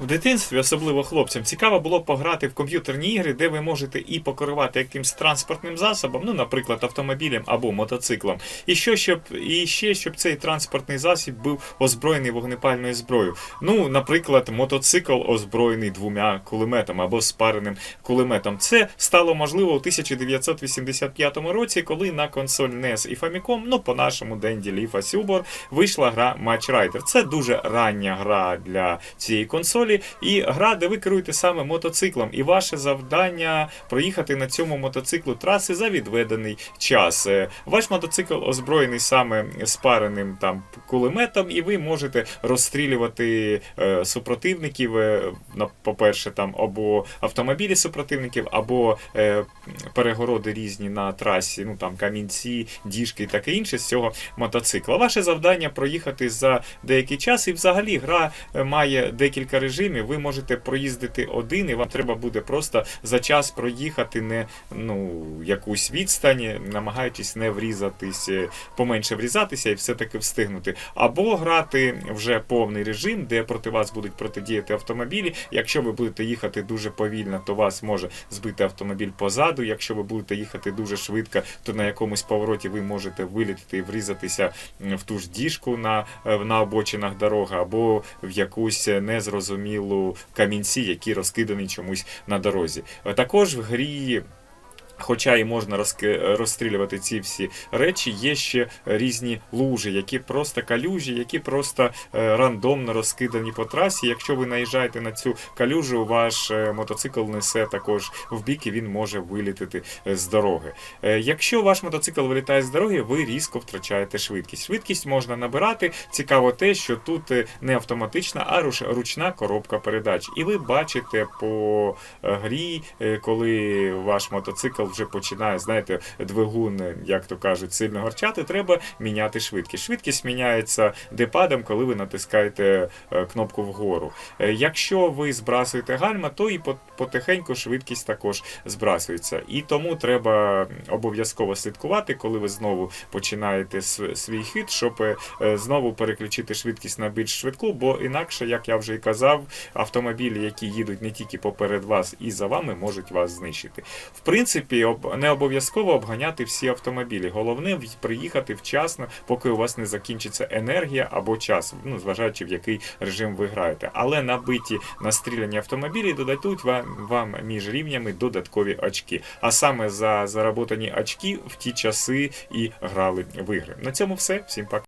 В дитинстві, особливо хлопцям, цікаво було пограти в комп'ютерні ігри, де ви можете і покерувати якимсь транспортним засобом, ну, наприклад, автомобілем або мотоциклом. І що щоб і ще щоб цей транспортний засіб був озброєний вогнепальною зброєю. Ну, наприклад, мотоцикл озброєний двома кулеметами або спареним кулеметом. Це стало можливо у 1985 році, коли на консоль NES і Famicom, ну по-нашому Денді Ліфа Сюбор, вийшла гра Match Rider. Це дуже рання гра для цієї консолі, і гра, де ви керуєте саме мотоциклом, і ваше завдання проїхати на цьому мотоциклу траси за відведений час. Е, Ваш мотоцикл озброєний саме спареним там кулеметом, і ви можете розстрілювати е, супротивників. е, на- По-перше, там або автомобілі супротивників, або е, перегороди різні на трасі, ну там камінці, діжки і таке інше з цього мотоцикла. Ваше завдання проїхати за деякий час, і взагалі гра е, має декілька режимів. Ви можете проїздити один, і вам треба буде просто за час проїхати не ну якусь відстань, намагаючись не врізатись, е, поменше врізатися і все-таки встигнути. Або грати вже повний режим, де проти вас будуть протидіяти автомобілі. Якщо ви будете їхати дуже повільно, то вас може збити автомобіль позаду. Якщо ви будете їхати дуже швидко, то на якомусь повороті ви можете вилітати і врізатися в ту ж діжку на, е, на обочинах дороги, або в якусь незрозумілу камінці, які розкидані чомусь на дорозі. Також в грі. Хоча і можна розстрілювати ці всі речі, є ще різні лужі, які просто калюжі, які просто е, рандомно розкидані по трасі. Якщо ви наїжджаєте на цю калюжу, ваш е, мотоцикл несе також в бік і він може вилітити е, з дороги. Якщо ваш мотоцикл вилітає з дороги, ви різко втрачаєте швидкість. Швидкість можна набирати. Цікаво те, що тут не автоматична, а ручна коробка передач. І ви бачите по грі, коли ваш мотоцикл вже починає, знаєте, двигун, як то кажуть, сильно горчати, треба міняти швидкість. Швидкість міняється депадом, коли ви натискаєте е, кнопку вгору. Е, Якщо ви збрасуєте гальма, то і потихеньку швидкість також збрасується. І тому треба обов'язково слідкувати, коли ви знову починаєте свій хід, щоб е, знову переключити швидкість на більш швидку, бо інакше, як я вже і казав, автомобілі, які їдуть не тільки поперед вас і за вами, можуть вас знищити. В принципі, об- не обов'язково обганяти всі автомобілі. Головне приїхати вчасно, поки у вас не закінчиться енергія або час, ну зважаючи в який режим ви граєте. Але набиті настріляні автомобілі додадуть вам, вам між рівнями додаткові очки. А саме за заработані очки в ті часи і грали в ігри. На цьому все. Всім пока.